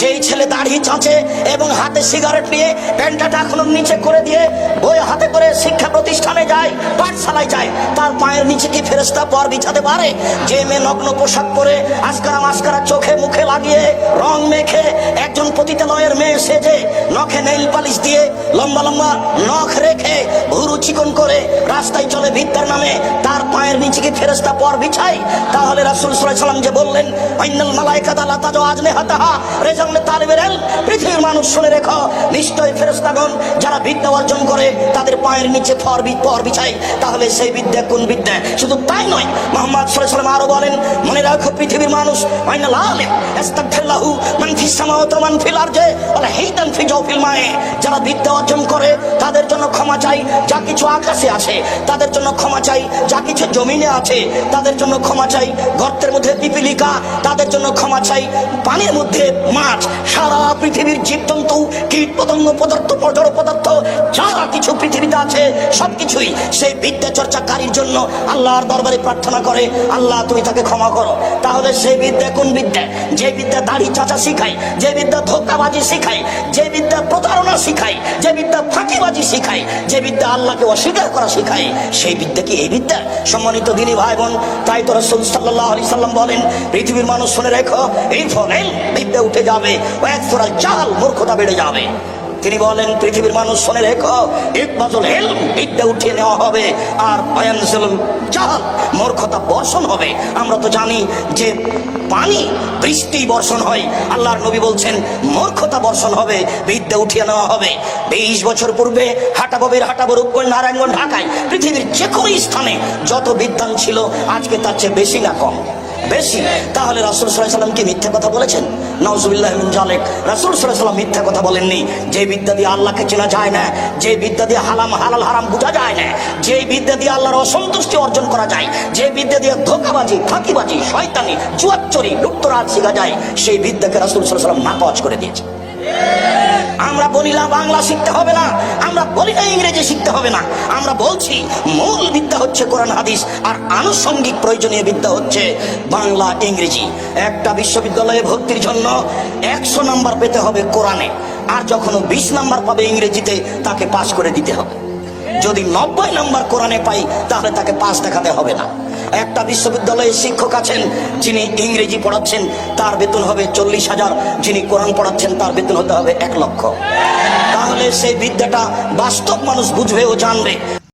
যেই ছেলে দাড়ি চাঁচে এবং হাতে সিগারেট নিয়ে প্যান্টাটা এখনও নিচে করে দিয়ে বই পাঠশালায় যায় তার পায়ের নিচে কি ফেরেস্তা পর বিছাতে পারে? যে মেয়ে নগ্ন পোশাক পরে আজকারা মাস্কারা চোখে মুখে লাগিয়ে, রং মেখে একজন পতিতালয়ের মেয়ে সেজে, নখে নেইল পালিশ দিয়ে লম্বা লম্বা নখ রেখে ভুরু চিকন করে রাস্তায় চলে বিদ্যার নামে, তার পায়ের নিচে কি ফেরেস্তা পর বিছায়? তাহলে রাসূল সাল্লাম যে বললেন আইনাল মালাইকাতা লা তাজু আজনে হাতাহা তালিবের ইলম পৃথিবীর মানুষ শুনে রেখো নিশ্চয় ফেরেশতাগণ যারা বিদ্যা অর্জন করে, তাদের পায়ের নিচে ফর বিছায়, তাহলে সেই বিদ্যা, কোন বিদ্যা? শুধু তাই নয়, মোহাম্মদ সাল্লাম আরও বলেন, মনে রাখো পৃথিবীর মানুষ মান মান যারা বিদ্যা অর্জন করে, তাদের জন্য ক্ষমা চাই, যা কিছু আকাশে আছে তাদের জন্য ক্ষমা চাই, যা কিছু জমিনে আছে, তাদের জন্য ক্ষমা চাই, গর্তের মধ্যে পিপিলিকা, তাদের জন্য ক্ষমা চাই, পানির মধ্যে মাছ, সারা পৃথিবীর জীবজন্তু কীট পতঙ্গ পদার্থ পদার্থ, যারা কিছু পৃথিবীতে আছে, সবকিছুই সেই বিদ্যা চর্চাকারীর জন্য আল্লাহর দরবারে প্রার্থনা করে, আল্লাহ তুমি তাকে ক্ষমা করো। তাহলে সেই বিদ্যা কোন বিদ্যা? যে বিদ্যা দাড়ি চাচা শিখায়, যে বিদ্যা ধোকাবাজি শিখায়, যে বিদ্যা প্রতারণা শিখায়, যে বিদ্যা ফাঁকিবাজি শিখায়, যে বিদ্যা আল্লাহকে অস্বীকার করা শিখায়, সেই বিদ্যা কি এই বিদ্যা? সম্মানিত দিনী ভাই বোন তাই তো রসুল সাল্লাহ আলি সাল্লাম বলেন, পৃথিবীর মানুষ শুনে রেখো, এই ফলেন বিদ্যা উঠে যাবে চাল মূর্খতা বেড়ে যাবে। তিনি বলেন, পৃথিবীর মানুষ শুনে রেখো, এক বছর হেল বিদ্যা উঠিয়ে নেওয়া হবে, আর অয়ানসেল চাল মূর্খতা বর্ষণ হবে। আমরা তো জানি যে পানি বৃষ্টি বর্ষণ হয়। আল্লাহর নবী বলছেন, মূর্খতা বর্ষণ হবে, বিদ্যা উঠিয়ে নেওয়া হবে। বিশ বছর পূর্বে হাটাববির হাটাবো রূপগঞ্জ নারায়ণগঞ্জ ঢাকায় পৃথিবীর যে কোনো স্থানে যত বিদ্যান ছিল, আজকে তার চেয়ে বেশি না কম। বেশি, তাহলে রাসুল সাল্লাম কি মিথ্যা কথা বলেছেন? নওজুবিল্লাহ জালেক রাসুল সাল্লাম মিথ্যা কথা বলেননি। যে বিদ্যা দিয়ে আল্লাহকে চেনা যায় না, যে বিদ্যা দিয়ে হালাম, হালাল, হারাম বোঝা যায় না, যে বিদ্যা দিয়ে আল্লাহর অসন্তুষ্টি অর্জন করা যায়, যে বিদ্যা দিয়ে ধোকাবাজি, ফাঁকিবাজি, শয়তানি জুয়াচ্চরি লুপ্তরাজ শেখা যায়, সেই বিদ্যাকে রাসুল সাল্লাম নাকচ করে দিয়েছে। আমরা বলি না বাংলা শিখতে হবে না। আমরা বলি না ইংরেজি শিখতে হবে না। আমরা বলছি, মূল বিদ্যা হচ্ছে কোরআন, হাদিস, আর আনুষঙ্গিক প্রয়োজনীয় বিদ্যা হচ্ছে বাংলা, ইংরেজি। একটা বিশ্ববিদ্যালয়ে ভর্তির জন্য একশো নাম্বার পেতে হবে কোরআনে। আর যখন বিশ নাম্বার পাবে ইংরেজিতে, তাকে পাশ করে দিতে হবে। যদি নব্বই নাম্বার কোরআনে পাই, তাহলে তাকে পাশ দেখাতে হবে না। একটা বিশ্ববিদ্যালয়ে শিক্ষক আছেন, যিনি ইংরেজি পড়াচ্ছেন, তার বেতন হবে চল্লিশ হাজার। যিনি কোরআন পড়াচ্ছেন, তার বেতন হতে হবে এক লক্ষ। তাহলে সেই বিদ্যাটা বাস্তব মানুষ বুঝবে ও জানবে।